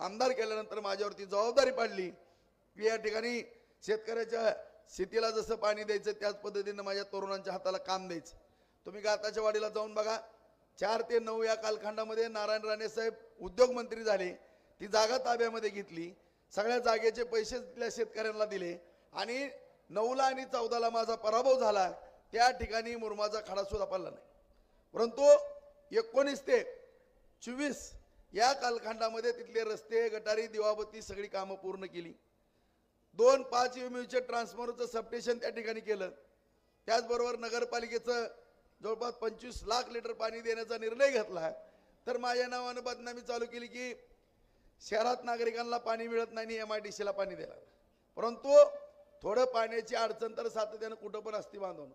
आमदार केल्यानंतर माझ्यावरती जबाबदारी पाडली. की या ठिकाणी शेतकऱ्याच्या शेतीला जसं पाणी द्यायचं त्याच पद्धतीनं माझ्या तरुणांच्या हाताला काम द्यायचं. तुम्ही गाताच्या वाडीला जाऊन बघा. चार ते नऊ या कालखंडामध्ये नारायण राणे साहेब उद्योगमंत्री झाले. ती जागा ताब्यामध्ये घेतली. सगळ्या जागेचे पैसे तिथल्या शेतकऱ्यांना दिले. आणि नऊला आणि चौदाला माझा पराभव झाला. त्या ठिकाणी मुरमाचा खडा सुद्धा पडला नाही. परंतु एकोणीस ते चोवीस या कालखंडामध्ये तिथले रस्ते गटारी दिवाबत्ती सगळी कामं पूर्ण केली. दोन पाच युमीचे ट्रान्सफॉर्मरचं सबस्टेशन त्या ठिकाणी केलं. त्याचबरोबर नगरपालिकेचं जवळपास पंचवीस लाख लिटर पाणी देण्याचा निर्णय घेतला. तर माझ्या नावानं बदनामी चालू केली की शहरात नागरिकांना पाणी मिळत नाही एम आय डी सीला पाणी द्यायला परंतु थोडं पाण्याची अडचण तर सातत्यानं कुठं पण असते बांधवणं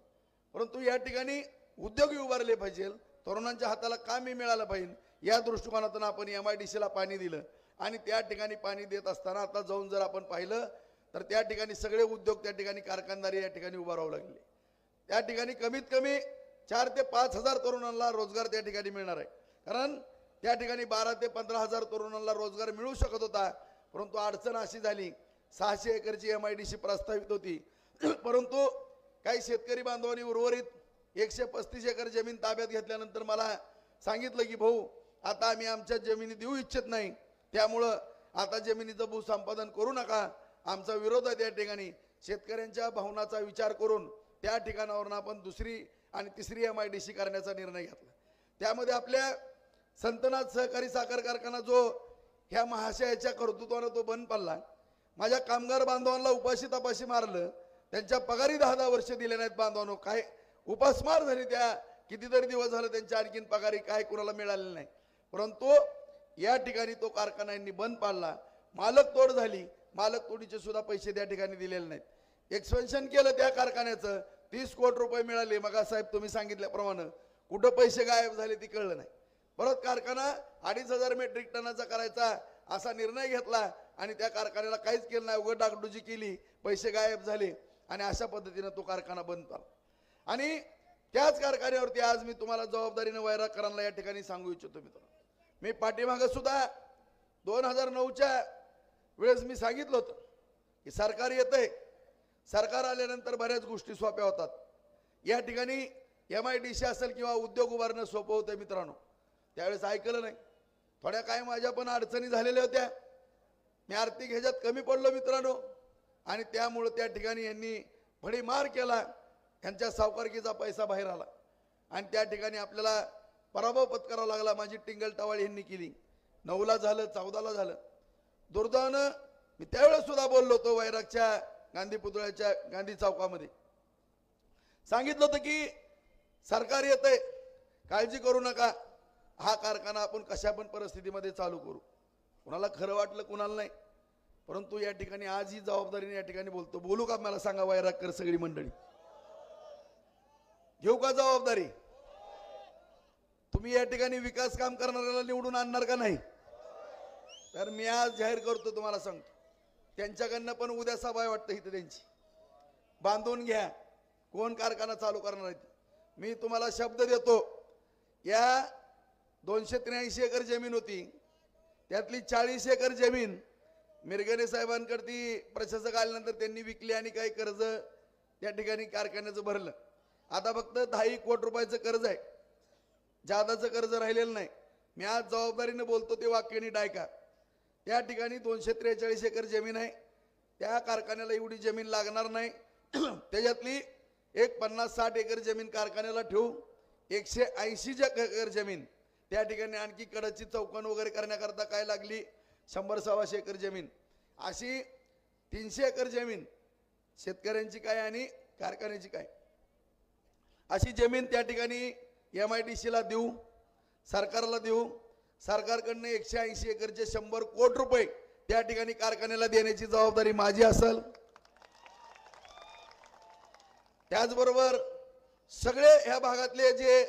परंतु या ठिकाणी उद्योग उभारले पाहिजे तरुणांच्या हाताला कामही मिळालं पाहिजे. या दृष्टिकोनातून आपण एम आय डी सीला पाणी दिलं. आणि त्या ठिकाणी पाणी देत असताना आता जाऊन जर आपण पाहिलं तर त्या ठिकाणी सगळे उद्योग त्या ठिकाणी कारखानदारी या ठिकाणी उभारावं लागले. त्या ठिकाणी कमीत कमी चार ते पाच हजार तरुणांना रोजगार त्या ठिकाणी मिळणार आहे. कारण त्या ठिकाणी बारा ते पंधरा हजार तरुणांना रोजगार मिळू शकत होता. परंतु अडचण अशी झाली सहाशे एकरची एम आय डी सी प्रस्तावित होती. परंतु काही शेतकरी बांधवांनी उर्वरित एकशे पस्तीस एकर जमीन ताब्यात घेतल्यानंतर मला सांगितलं की भाऊ आता आम्ही आमच्या जमिनी देऊ इच्छित नाही. त्यामुळं आता जमिनीचं भूसंपादन करू नका. आमचा विरोध आहे त्या ठिकाणी. शेतकऱ्यांच्या भावनाचा विचार करून त्या ठिकाणावरून आपण दुसरी आणि तिसरी एम आय डी सी करण्याचा निर्णय घेतला. त्यामध्ये आपल्या संतनाथ सहकारी साखर कारखाना जो ह्या महाशयाच्या कर्तृत्वानं तो बंद पडला. माझ्या कामगार बांधवांना उपाशी तपाशी मारलं. त्यांच्या पगारी दहा दहा वर्ष दिले नाहीत बांधवांनो. काय उपासमार झाली त्या. कितीतरी दिवस झालं त्यांच्या आणखीन पगारी काय कुणाला मिळालेलं नाही. परंतु या ठिकाणी तो कारखान्यांनी बंद पाडला. मालक तोड झाली. मालक तोडीचे सुद्धा पैसे त्या ठिकाणी दिलेले नाहीत. एक्सपेन्शन केलं त्या कारखान्याचं. तीस कोटी रुपये मिळाले. मग साहेब तुम्ही सांगितल्याप्रमाणे कुठं पैसे गायब झाले ती कळलं नाही. परत कारखाना अडीच हजार मेट्रिक टनाचा करायचा असा निर्णय घेतला आणि त्या कारखान्याला काहीच केलं नाही. उघड डागडुजी केली. पैसे गायब झाले. आणि अशा पद्धतीनं तो कारखाना बंद पडला आणि त्याच कारखान्यावरती आज मी तुम्हाला जबाबदारीनं वैराकरांना या ठिकाणी सांगू इच्छितो मित्र मी पाठीमागं सुद्धा दोन हजार नऊच्या वेळेस मी सांगितलं होतं की सरकार येतंय. सरकार आल्यानंतर बऱ्याच गोष्टी सोप्या होतात. या ठिकाणी एम आय डी सी असेल किंवा उद्योग उभारणं सोपं होतं मित्रांनो. त्यावेळेस ऐकलं नाही. थोड्या काय माझ्या पण अडचणी झालेल्या होत्या. मी आर्थिक ह्याच्यात कमी पडलो मित्रांनो. आणि त्यामुळं त्या ठिकाणी यांनी फडी मार केला. ह्यांच्या सावकारकीचा पैसा बाहेर आला. आणि त्या ठिकाणी आपल्याला पराभव पत्करावा लागला माझी टिंगल टवाळी यांनी केली. नऊला झालं चौदाला झालं. दुर्दैवानं मी त्यावेळेस सुद्धा बोललो होतो वैरागच्या गांधी पुतळ्याच्या गांधी चौकामध्ये. सांगितलं होतं की सरकार येतंय काळजी करू नका. हा कारखाना आपण कशा पण परिस्थितीमध्ये चालू करू. कुणाला खरं वाटलं कुणाला नाही. परंतु या ठिकाणी आज ही जबाबदारीने या ठिकाणी बोलतो. बोलू का मला सांगा वैरागकर सगळी मंडळी? घेऊ का जबाबदारी? तुम्ही या ठिकाणी विकास काम करणाऱ्याला निवडून आणणार का नाही? तर मी आज जाहीर करतो तुम्हाला सांगतो. त्यांच्याकडनं पण उद्या सभा आहे वाटतं इथं त्यांची. बांधून घ्या. कोण कारखाना चालू करणार आहे मी तुम्हाला शब्द देतो. या दोनशे त्र्याऐंशी एकर जमीन होती. त्यातली चाळीस एकर जमीन मिरगणे साहेबांकडे ती प्रशासक आल्यानंतर त्यांनी विकली आणि काही कर्ज त्या ठिकाणी कारखान्याचं भरलं. आता फक्त दहा एक कोटी रुपयाचं कर्ज आहे. जादाचं कर्ज राहिलेलं नाही. मी आज जबाबदारीनं बोलतो ते वाक्याने डायका त्या ठिकाणी दोनशे त्रेचाळीस एकर जमीन आहे. त्या कारखान्याला एवढी जमीन लागणार नाही. त्याच्यातली एक पन्नास साठ एकर जमीन कारखान्याला ठेवू एकशे ऐंशी एकर जमीन त्या ठिकाणी आणखी कडची चौकन वगैरे करण्याकरता काय लागली? शंभर सव्वाशे एकर जमीन. अशी तीनशे एकर जमीन शेतकऱ्यांची काय आणि कारखान्याची काय? अशी जमीन त्या ठिकाणी एम आय डी सीला देऊ सरकारला देऊ. सरकारकडनं एकशे ऐंशी एकरचे शंभर कोटी रुपये त्या ठिकाणी कारखान्याला देण्याची जबाबदारी माझी असेल. त्याचबरोबर सगळे ह्या भागातले जे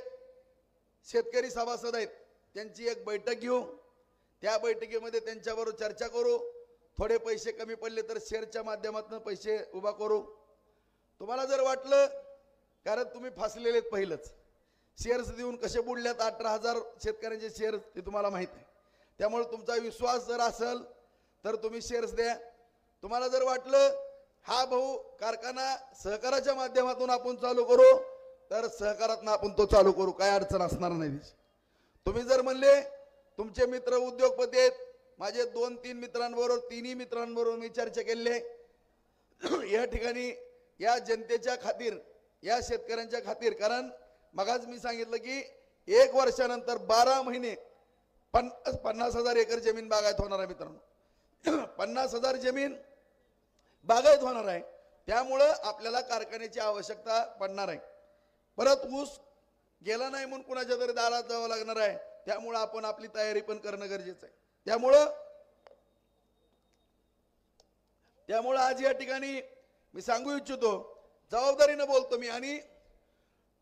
शेतकरी सभासद आहेत त्यांची एक बैठक घेऊ. त्या बैठकीमध्ये त्यांच्याबरोबर चर्चा करू. थोडे पैसे कमी पडले तर शेअरच्या माध्यमातून पैसे उभा करू. तुम्हाला जर वाटलं कारण तुम्ही फसलेले आहेत पहिलंच. शेअर्स देऊन कसे बुडल्यात अठरा हजार शेतकऱ्यांचे शेअर्स ते तुम्हाला माहीत आहे. त्यामुळे तुमचा विश्वास जर असेल तर तुम्ही शेअर्स द्या. तुम्हाला जर वाटलं हा भाऊ कारखाना सहकाराच्या माध्यमातून आपण चालू करू तर सहकारातून आपण तो चालू करू. काय अडचण असणार नाही तुम्ही जर म्हणले तुमचे मित्र उद्योगपती आहेत माझे दोन तीन मित्रांबरोबर तिन्ही मित्रांबरोबर मी चर्चा केली या ठिकाणी या जनतेच्या खातीर या शेतकऱ्यांच्या खातीर. कारण मगाच मी सांगितलं की एक वर्षानंतर बारा महिने पन्नास पन्नास हजार एकर जमीन बागायत होणार आहे मित्रांनो. पन्नास हजार जमीन बागायत होणार आहे. त्यामुळं आपल्याला कारखान्याची आवश्यकता पडणार आहे. परत ऊस गेला नाही म्हणून कुणाच्या तरी दारात जावं लागणार आहे. त्यामुळं आपण आपली तयारी पण करणं गरजेचं आहे. त्यामुळं त्यामुळं आज या ठिकाणी मी सांगू इच्छितो जबाबदारीनं बोलतो मी. आणि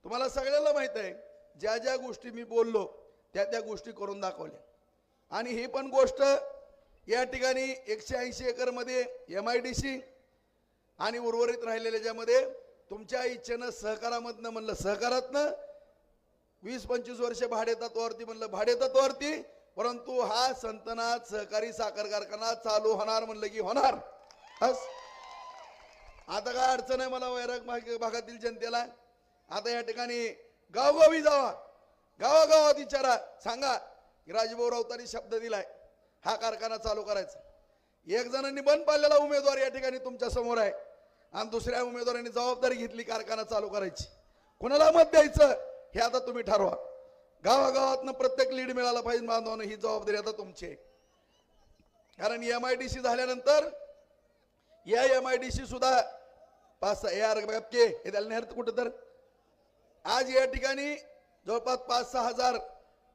तुम्हाला सगळ्याला माहीत आहे ज्या ज्या गोष्टी मी बोललो त्या त्या गोष्टी करून दाखवल्या. आणि ही पण गोष्ट या ठिकाणी एकशे ऐंशी एकरमध्ये एम आय डी सी आणि उर्वरित राहिलेल्या ज्यामध्ये तुमच्या इच्छेनं सहकारामधनं म्हणलं सहकारातनं वीस पंचवीस वर्ष भाडे तत्वावरती म्हणलं भाडे तत्वावरती परंतु हा संतनाथ सहकारी साखर कारखाना चालू होणार म्हणलं की होणार. बस. आता काय अडचण आहे मला वैराग भागातील जनतेला? आता या ठिकाणी गावगावी जावा. गावागावात विचारा. सांगा राजभाऊ राऊतांनी शब्द दिलाय. हा कारखाना चालू करायचा. एक जणांनी बंद पाडलेला उमेदवार या ठिकाणी तुमच्यासमोर आहे. आणि दुसऱ्या उमेदवारांनी जबाबदारी घेतली कारखाना चालू करायची. कोणाला मत द्यायचं? हे आता तुम्ही ठरवा. गावागावातनं प्रत्येक लीड मिळाला पाहिजे बांधवानं. ही जबाबदारी आता तुमची आहे. कारण एम आय डी सी झाल्यानंतर या एम आय डी सी सुद्धा पाच सहा यार के हे त्याला नेहर कुठं तर? आज या ठिकाणी जवळपास पाच सहा हजार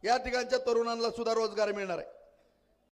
या ठिकाणच्या तरुणांना सुद्धा रोजगार मिळणार आहे.